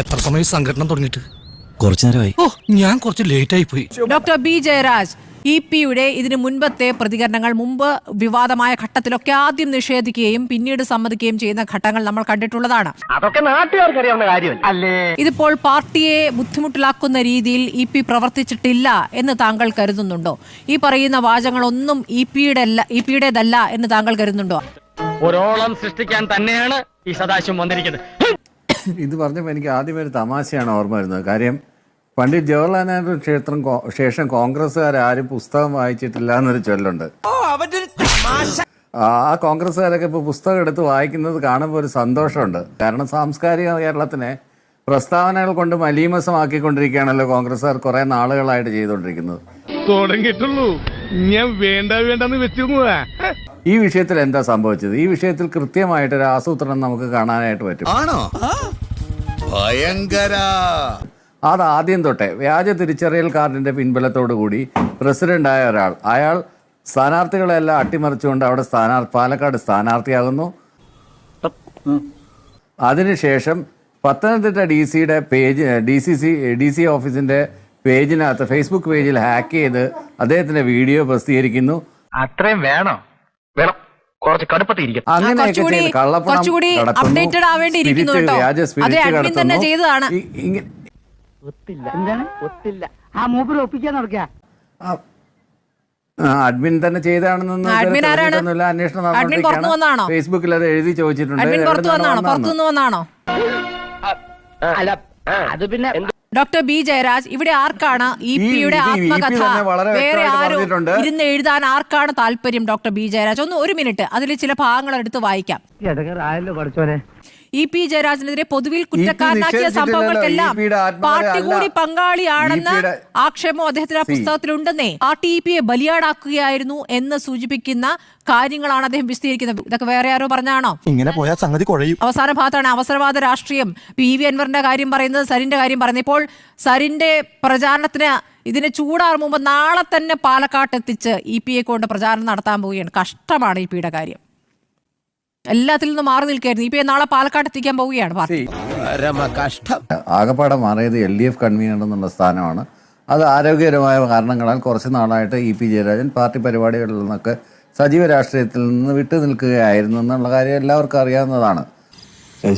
എത്ര സമയം സംഘടന തുടങ്ങിയിട്ട്? കുറച്ചു നേരമായി. ഓ ഞാൻ കുറച്ച് ലേറ്റ് ആയി പോയി ഡോക്ടർ ബി ജയരാജ് ഇ പിയുടെ ഇതിന് മുൻപത്തെ പ്രതികരണങ്ങൾ മുമ്പ് വിവാദമായ ഘട്ടത്തിലൊക്കെ ആദ്യം നിഷേധിക്കുകയും പിന്നീട് സമ്മതിക്കുകയും ചെയ്യുന്ന ഘട്ടങ്ങൾ നമ്മൾ കണ്ടിട്ടുള്ളതാണ്. അതൊക്കെ കാര്യമല്ല? ഇതിപ്പോൾ പാർട്ടിയെ ബുദ്ധിമുട്ടിലാക്കുന്ന രീതിയിൽ ഇ പി പ്രവർത്തിച്ചിട്ടില്ല എന്ന് താങ്കൾ കരുതുന്നുണ്ടോ? ഈ പറയുന്ന വാചകങ്ങളൊന്നും ഇ പിയുടെ അല്ല ഇ പിയുടേതല്ല എന്ന് താങ്കൾ കരുതുന്നുണ്ടോ? ഒരോളം സൃഷ്ടിക്കാൻ തന്നെയാണ് ഈ സദാശിവം വന്നിരിക്കുന്നത്. ഇത് പറഞ്ഞപ്പോൾ എനിക്ക് ആദ്യമേ ഒരു തമാശയാണ് ഓർമ്മ വരുന്നത്. കാര്യം പണ്ഡിറ്റ് ജവഹർലാൽ നെഹ്റു ക്ഷേത്രം ശേഷം കോൺഗ്രസ്സുകാരും പുസ്തകം വായിച്ചിട്ടില്ല എന്നൊരു ചൊല്ലുണ്ട്. ആ ആ കോൺഗ്രസ്സുകാരൊക്കെ ഇപ്പോൾ പുസ്തകം എടുത്ത് വായിക്കുന്നത് കാണുമ്പോൾ ഒരു സന്തോഷമുണ്ട്. കാരണം സാംസ്കാരിക കേരളത്തിനെ പ്രസ്താവനകൾ കൊണ്ട് മലീമസമാക്കിക്കൊണ്ടിരിക്കുകയാണല്ലോ കോൺഗ്രസ്സുകാർ കുറെ നാളുകളായിട്ട് ചെയ്തുകൊണ്ടിരിക്കുന്നത്. തുടങ്ങിയിട്ടുള്ളൂ. ഞാൻ വേണ്ട വേണ്ടെന്ന് വെച്ചിരുന്നതാ. ഈ വിഷയത്തിൽ എന്താ സംഭവിച്ചത്? ഈ വിഷയത്തിൽ കൃത്യമായിട്ടൊരു ആസൂത്രണം നമുക്ക് കാണാനായിട്ട് പറ്റും. ആണോ? ഭയങ്കര. അത് ആദ്യം തൊട്ടേ വ്യാജ തിരിച്ചറിയൽ കാർഡിന്റെ പിൻബലത്തോടു കൂടി പ്രസിഡന്റായ ഒരാൾ അയാൾ സ്ഥാനാർത്ഥികളെല്ലാം അട്ടിമറിച്ചുകൊണ്ട് അവിടെ സ്ഥാനാർത്ഥി പാലക്കാട് സ്ഥാനാർത്ഥിയാകുന്നു. അതിനുശേഷം പത്തനംതിട്ട ഡി സിയുടെ page D C C D C ഓഫീസിന്റെ പേജിനകത്ത് ഫേസ്ബുക്ക് പേജിൽ ഹാക്ക് ചെയ്ത് അദ്ദേഹത്തിന്റെ വീഡിയോ പ്രസിദ്ധീകരിക്കുന്നു. അത്രയും വേണോ? വേണം. കുറച്ച് കടുപ്പത്തിരിക്കും. അങ്ങനെയൊക്കെ കള്ളപ്പണം സ്പിരിറ്റ്, കേട്ടോ. അത് അഡ്മിൻ തന്നെ ചെയ്തതാണ്. അഡ്മിൻ തന്നെ ചെയ്താണെന്നൊന്നും. അന്വേഷണം അഡ്മിൻ പുറത്ത് വന്നതാണോ? നടന്നുകൊണ്ടിരിക്കുകയാണ് ഫേസ്ബുക്കിൽ അത് എഴുതി ചോദിച്ചിട്ടുണ്ട്. അഡ്മിൻ പുറത്തു വന്നാണോ? പുറത്തു വന്നാണോ? അല്ല അത് പിന്നെ ഡോക്ടർ ബി ജയരാജ് ഇവിടെ ആർക്കാണ് ഇ ഈ- പിയുടെ ആത്മകഥ? വേറെ ആരും ഇരുന്ന് എഴുതാൻ ആർക്കാണ് താല്പര്യം ഡോക്ടർ ബി ജയരാജ്? ഒന്ന് ഒരു മിനിറ്റ് അതിൽ ചില ഭാഗങ്ങൾ എടുത്ത് വായിക്കാം ഇ പി ജയരാജനെതിരെ പൊതുവിൽ കുറ്റക്കാരനാക്കിയ. സംഭവങ്ങൾക്കെല്ലാം പാർട്ടി കൂടി പങ്കാളിയാണെന്ന് ആക്ഷേപം അദ്ദേഹത്തിന് ആ. പുസ്തകത്തിലുണ്ടെന്നേ. പാർട്ടി ഇ പിയെ ബലിയാടാക്കുകയായിരുന്നു എന്ന് സൂചിപ്പിക്കുന്ന കാര്യങ്ങളാണ് അദ്ദേഹം വിശദീകരിക്കുന്നത്. ഇതൊക്കെ വേറെ ആരോ പറഞ്ഞാണോ ഇങ്ങനെ പോയാൽ സംഗതി കുഴയും. അവസാന ഭാഗത്താണ് അവസരവാദ രാഷ്ട്രീയം. പി. വി. അൻവറിന്റെ കാര്യം പറയുന്നത് സരിന്റെ കാര്യം പറയുന്നത്. ഇപ്പോൾ സരിന്റെ പ്രചാരണത്തിന് ഇതിനെ ചൂടാറും മുമ്പ് നാളെ തന്നെ പാലക്കാട്ട് എത്തിച്ച് ഇ പി എ കൊണ്ട് പ്രചാരണം നടത്താൻ പോവുകയാണ്. കഷ്ടമാണ് ഇ പിയുടെ കാര്യം. എല്ലാത്തിൽ നിന്നും മാറി നിൽക്കായിരുന്നു. ഇപ്പൊ നാളെ പാലക്കാട് എത്തിക്കാൻ പോവുകയാണ് പാർട്ടി. ആകപ്പാടെ മാറിയത് എൽ ഡി എഫ് കൺവീനർ എന്നുള്ള സ്ഥാനമാണ്. അത് ആരോഗ്യകരമായ കാരണങ്ങളാൽ കുറച്ച് നാളായിട്ട് ഇ പി ജയരാജൻ പാർട്ടി പരിപാടികളിൽ നിന്നൊക്കെ സജീവ രാഷ്ട്രീയത്തിൽ നിന്ന് വിട്ടു നിൽക്കുകയായിരുന്നു എന്നുള്ള കാര്യം എല്ലാവർക്കും അറിയാവുന്നതാണ്.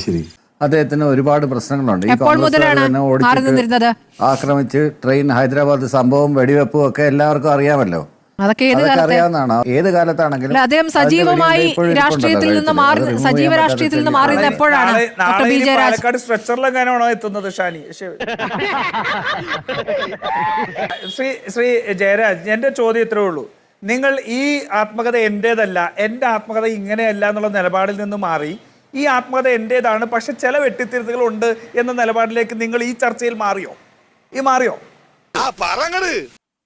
ശരി. അദ്ദേഹത്തിന് ഒരുപാട് പ്രശ്നങ്ങളുണ്ട്. ഈ കോൺഗ്രസ് ഓടിച്ചിട്ട് ആക്രമിച്ച് ട്രെയിൻ ഹൈദരാബാദ് സംഭവം വെടിവെപ്പും ഒക്കെ എല്ലാവർക്കും അറിയാമല്ലോ. അതൊക്കെ ഏത് കാലത്തെ അറിയാവുന്നതാണ്. ഏത് കാലത്താണെങ്കിലും അദ്ദേഹം സജീവമായി രാഷ്ട്രീയത്തിൽ നിന്ന് മാറി സജീവ രാഷ്ട്രീയത്തിൽ നിന്ന് മാറിയത് എപ്പോഴാണ് പാലക്കാട് സ്ട്രെച്ചറിലെങ്ങാനാണോ എത്തുന്നത് ഷാനി? ശ്രീ ശ്രീ ജയരാജ് എന്റെ ചോദ്യം ഇത്രേ ഉള്ളൂ. നിങ്ങൾ ഈ ആത്മകഥ എന്റേതല്ല എന്റെ ആത്മകഥ ഇങ്ങനെയല്ല എന്നുള്ള നിലപാടിൽ നിന്ന് മാറി. ഈ ആത്മകഥ എന്റേതാണ് പക്ഷെ ചില വെട്ടിത്തിരുത്തുകൾ ഉണ്ട് എന്ന നിലപാടിലേക്ക് നിങ്ങൾ ഈ ചർച്ചയിൽ മാറിയോ? ഈ മാറിയോ?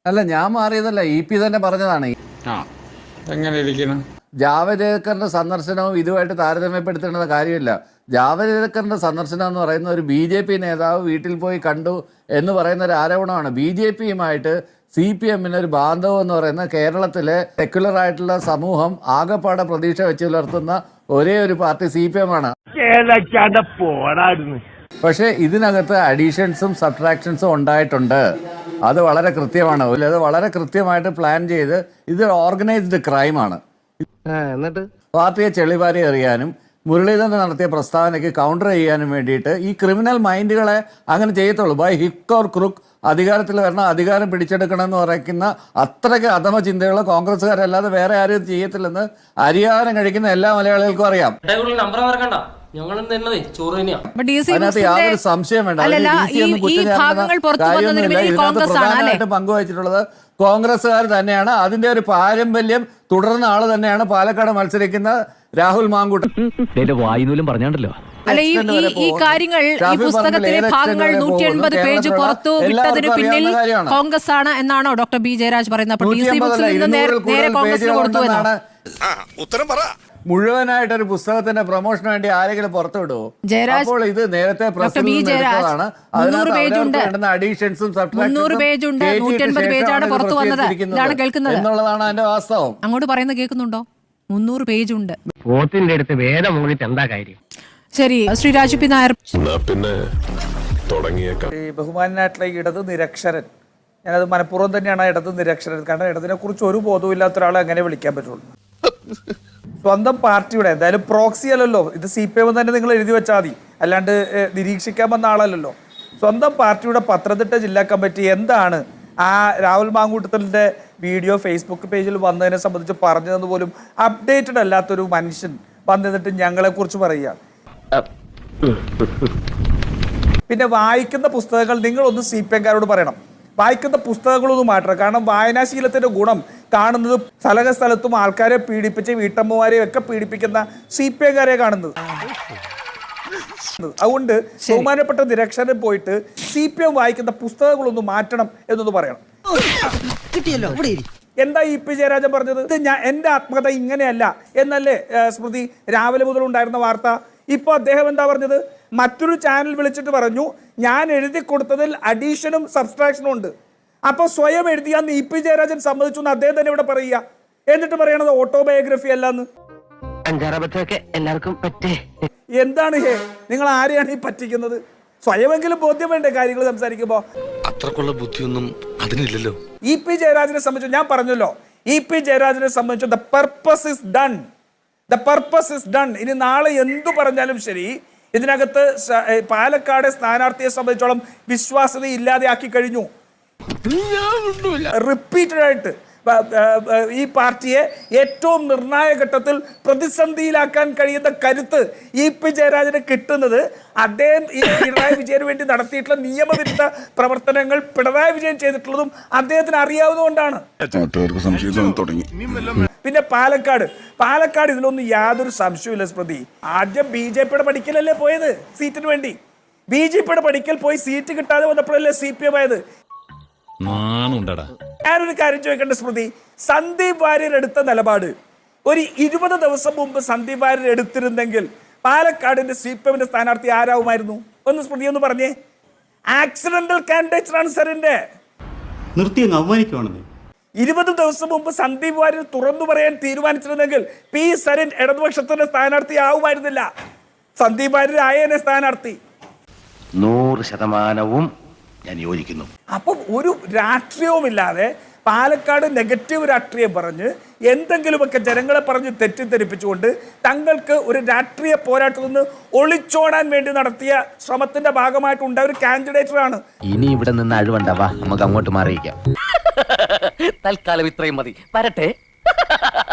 അല്ല ഞാൻ മാറിയതല്ല ഇ പി തന്നെ പറഞ്ഞതാണ്. എങ്ങനെ ഇരിക്കണം ജാവദേക്കറിന്റെ സന്ദർശനവും ഇതുമായിട്ട് താരതമ്യപ്പെടുത്തേണ്ട കാര്യമില്ല. ജാവദേക്കറിന്റെ സന്ദർശനം എന്ന് പറയുന്ന ഒരു ബി ജെ പി നേതാവ് വീട്ടിൽ പോയി കണ്ടു എന്ന് പറയുന്ന ഒരു ആരോപണമാണ്. ബി ജെ പിയുമായിട്ട് സി പി എമ്മിന് ഒരു ബാന്ധവം എന്ന് പറയുന്ന കേരളത്തിലെ സെക്യുലർ ആയിട്ടുള്ള സമൂഹം ആകെപ്പാടെ പ്രതീക്ഷ വെച്ച് പുലർത്തുന്ന ഒരേ ഒരു പാർട്ടി സി പി എം ആണ്. പക്ഷേ ഇതിനകത്ത് അഡീഷൻസും സബ്ട്രാക്ഷൻസും ഉണ്ടായിട്ടുണ്ട്. അത് വളരെ കൃത്യമാണ്. അത് വളരെ കൃത്യമായിട്ട് പ്ലാൻ ചെയ്ത് ഇത് ഓർഗനൈസ്ഡ് ക്രൈമാണ് എന്നിട്ട്? പാർട്ടിയെ ചെളിവാരി എറിയാനും മുരളീധരൻ നടത്തിയ പ്രസ്താവനയ്ക്ക് കൗണ്ടർ ചെയ്യാനും വേണ്ടിയിട്ട് ഈ ക്രിമിനൽ മൈൻഡുകളെ അങ്ങനെ ചെയ്യത്തുള്ളൂ. ബൈ ഹിക്ക് ഓർ ക്രുക്ക് അധികാരത്തിൽ വരണം അധികാരം പിടിച്ചെടുക്കണം എന്ന് പറയുന്ന അത്രയ്ക്ക് അധമ ചിന്തയുള്ള കോൺഗ്രസ്സുകാരല്ലാതെ വേറെ ആരും ഇത് ചെയ്യത്തില്ലെന്ന് അരിയാഹാരം കഴിക്കുന്ന എല്ലാ മലയാളികൾക്കും അറിയാം. ബുക്സിന്റെ- യാതൊരു സംശയം വേണ്ട. അല്ലല്ല അതിൽ DC ഒന്നും ഈ- ഈ ഭാഗങ്ങൾ പുറത്തു വന്നതിന് കാര്യമൊന്നുമില്ല. കോൺഗ്രസ് ആണ് അല്ലെ? പ്രധാനമായിട്ട് പങ്കുവച്ചിട്ടുള്ളത് കോൺഗ്രസ്സുകാർ തന്നെയാണ്. അതിന്റെ ഒരു പാരമ്പര്യം തുടർന്ന ആൾ തന്നെയാണ് പാലക്കാട് മത്സരിക്കുന്ന രാഹുൽ മാങ്കൂട്ടം. വായുനൂലും പറഞ്ഞാണ്ടല്ലോ. അല്ല ഈ ഈ കാര്യങ്ങൾ ഈ പുസ്തകത്തിലെ ഭാഗങ്ങൾ നൂറ്റി. എൺപത് പേജ് പുറത്തു വിട്ടതിന് പിന്നിൽ കോൺഗ്രസ് ആണ് എന്നാണോ ഡോക്ടർ ബി ജയരാജ് പറയുന്നത്? അപ്പൊ ഡി സി ബുക്സിൽ നിന്ന് നേരെ 200 നേരെ കൂടുതൽ കോൺഗ്രസിന് കൊടുത്തു എന്നാണ്? ഉത്തരം പറ. മുഴുവനായിട്ട് ഒരു പുസ്തകത്തിന്റെ പ്രൊമോഷന് വേണ്ടി ആരെങ്കിലും പുറത്തുവിടുവോ? ജയരാജ്, അപ്പോൾ ഇത് നേരത്തെ ഡോക്ടർ ബി ജയരാജ്, മുന്നൂറ് പേജുണ്ട്. അഡീഷൻസും മുന്നൂറ് പേജുണ്ട്, 150 പേജാണ് പുറത്തു വന്നത്. കേൾക്കുന്നത്. എന്നുള്ളതാണ് അതിന്റെ വാസ്തവം. അങ്ങോട്ട് പറയുന്നത് കേൾക്കുന്നുണ്ടോ? മുന്നൂറ് പേജ് ഉണ്ട്. പോത്തിന്റെ അടുത്ത് വേദം എന്താ കാര്യം? ശരി ശ്രീ രാജു പി നായർ. പിന്നെ തുടങ്ങിയേക്കാം. ഈ ബഹുമാനായിട്ടുള്ള ഇടത് നിരക്ഷരൻ ഞാനത് മനഃപൂർവം തന്നെയാണ് ഇടത് നിരക്ഷരൻ. കാരണം ഇടതിനെ കുറിച്ച് ഒരു ബോധവും ഇല്ലാത്ത ഒരാളെ അങ്ങനെ വിളിക്കാൻ പറ്റുള്ളൂ. സ്വന്തം പാർട്ടിയുടെ എന്തായാലും പ്രോക്സി അല്ലല്ലോ. ഇത് സി പി എം തന്നെ നിങ്ങൾ എഴുതി വെച്ചാൽ മതി. അല്ലാണ്ട് നിരീക്ഷിക്കാൻ വന്ന ആളല്ലല്ലോ. സ്വന്തം പാർട്ടിയുടെ പത്തനംതിട്ട ജില്ലാ കമ്മിറ്റി എന്താണ് ആ രാഹുൽ മാങ്കൂട്ടത്തിന്റെ വീഡിയോ ഫേസ്ബുക്ക് പേജിൽ വന്നതിനെ സംബന്ധിച്ച് പറഞ്ഞതെന്ന് പോലും അപ്ഡേറ്റഡ് അല്ലാത്തൊരു മനുഷ്യൻ വന്നിട്ട് ഞങ്ങളെക്കുറിച്ച് പറയുക. പിന്നെ വായിക്കുന്ന പുസ്തകങ്ങൾ നിങ്ങളൊന്ന് സി പി എംകാരോട് പറയണം. വായിക്കുന്ന പുസ്തകങ്ങളൊന്നും മാറ്റണം കാരണം വായനാശീലത്തിന്റെ ഗുണം കാണുന്നത് സ്ഥലക സ്ഥലത്തും ആൾക്കാരെ പീഡിപ്പിച്ച് വീട്ടമ്മമാരെയും ഒക്കെ പീഡിപ്പിക്കുന്ന സി പി ഐക്കാരെ കാണുന്നത്. അതുകൊണ്ട് ബഹുമാനപ്പെട്ട നിരക്ഷരൻ പോയിട്ട് സി പി എം വായിക്കുന്ന പുസ്തകങ്ങളൊന്നും മാറ്റണം എന്നൊന്ന് പറയണം. കിട്ടിയല്ലോ എന്താ ഇ പി ജയരാജൻ പറഞ്ഞത്? ഇത് ഞാൻ എന്റെ ആത്മകഥ ഇങ്ങനെയല്ല എന്നല്ലേ സ്മൃതി? രാവിലെ മുതൽ ഉണ്ടായിരുന്ന വാർത്ത. ഇപ്പൊ അദ്ദേഹം എന്താ പറഞ്ഞത്? മറ്റൊരു ചാനൽ വിളിച്ചിട്ട് പറഞ്ഞു ഞാൻ എഴുതി കൊടുത്തതിൽ അഡീഷനും സബ്സ്ട്രാക്ഷനും ഉണ്ട്. അപ്പൊ സ്വയം എഴുതിയ ഇ പി ജയരാജൻ സമ്മതിച്ചു എന്ന് അദ്ദേഹം തന്നെ ഇവിടെ പറയുക. എന്നിട്ട് പറയണത് ഓട്ടോബയോഗ്രഫി അല്ലാന്ന്. അഞ്ചാറബത്തൊക്കെ എല്ലാവർക്കും പറ്റേ. എന്താണ് ഹേ? നിങ്ങൾ ആരെയാണ് ഈ പറ്റിക്കുന്നത്? സ്വയമെങ്കിലും ബോധ്യം വേണ്ടേ കാര്യങ്ങൾ സംസാരിക്കുമ്പോൾ അത്രക്കുള്ള ബുദ്ധിയൊന്നും അതിനില്ലല്ലോ. ഇ പി ജയരാജനെ സംബന്ധിച്ചു ഞാൻ പറഞ്ഞല്ലോ. ഇ പി ജയരാജനെ സംബന്ധിച്ചു the purpose is done the purpose is done ഇനി നാളെ എന്തു പറഞ്ഞാലും ശരി ഇതിനകത്ത് പാലക്കാട് സ്ഥാനാർത്ഥിയെ സംബന്ധിച്ചോളം വിശ്വാസ്യത ഇല്ലാതെയാക്കി കഴിഞ്ഞു. റിപ്പീറ്റഡ് ആയിട്ട്. ഈ പാർട്ടിയെ ഏറ്റവും നിർണായക ഘട്ടത്തിൽ പ്രതിസന്ധിയിലാക്കാൻ കഴിയുന്ന കരുത്ത് ഇ പി ജയരാജന് കിട്ടുന്നത് അദ്ദേഹം ഈ പിണറായി വിജയന് വേണ്ടി നടത്തിയിട്ടുള്ള നിയമവിരുദ്ധ പ്രവർത്തനങ്ങൾ പിണറായി വിജയൻ ചെയ്തിട്ടുള്ളതും അദ്ദേഹത്തിന് അറിയാവുന്നതുകൊണ്ടാണ്. തുടങ്ങി. പിന്നെ പാലക്കാട്. പാലക്കാട് ഇതിലൊന്നും യാതൊരു സംശയമില്ല സ്മൃതി. ആദ്യം ബി ജെ പിയുടെ പഠിക്കലല്ലേ പോയത്? സീറ്റിന് വേണ്ടി. ബി ജെ പിയുടെ പഠിക്കൽ പോയി സീറ്റ് കിട്ടാതെ വന്നപ്പോഴല്ലേ സി പി എം ആയത്? ഞാനൊരു കാര്യം ചോദിക്കേണ്ട സ്മൃതി? സന്ദീപ് വാര്യർ എടുത്ത നിലപാട്. ഒരു ഇരുപത് ദിവസം മുമ്പ് സന്ദീപ് വാര്യർ എടുത്തിരുന്നെങ്കിൽ പാലക്കാടിന്റെ സി പി എമ്മിന്റെ സ്ഥാനാർത്ഥി ആരാവുമായിരുന്നു? ഒന്ന് സ്മൃതി ഒന്ന് പറഞ്ഞേ. ആക്സിഡന്റൽ കാൻഡിഡേറ്റ് ആണ് സറിന്റെ നിർത്തി അവമാനിക്കുവാണെന്നേ. ഇരുപത് ദിവസം മുമ്പ് സന്ദീപ് വാര്യർ തുറന്നു പറയാൻ തീരുമാനിച്ചിരുന്നെങ്കിൽ പി സരൻ ഇടതുപക്ഷത്തിന്റെ സ്ഥാനാർത്ഥി ആവുമായിരുന്നില്ല. സന്ദീപ് വാര്യർ ആയേനെ സ്ഥാനാർത്ഥി. നൂറ് ശതമാനവും ഞാൻ യോജിക്കുന്നു. അപ്പം ഒരു രാഷ്ട്രീയവുമില്ലാതെ പാലക്കാട് നെഗറ്റീവ് രാഷ്ട്രീയം പറഞ്ഞ് എന്തെങ്കിലുമൊക്കെ ജനങ്ങളെ പറഞ്ഞ് തെറ്റിദ്ധരിപ്പിച്ചുകൊണ്ട് തങ്ങൾക്ക് ഒരു രാഷ്ട്രീയ പോരാട്ടത്തിൽ നിന്ന് ഒളിച്ചോടാൻ വേണ്ടി നടത്തിയ ശ്രമത്തിന്റെ ഭാഗമായിട്ടുണ്ടായ ഒരു കാൻഡിഡേറ്ററാണ് ഇനി ഇവിടെ നിന്ന് അഴിവണ്ടാവാ നമുക്ക് അങ്ങോട്ട് മാറിയിക്കാം തൽക്കാലം ഇത്രയും മതി. വരട്ടെ.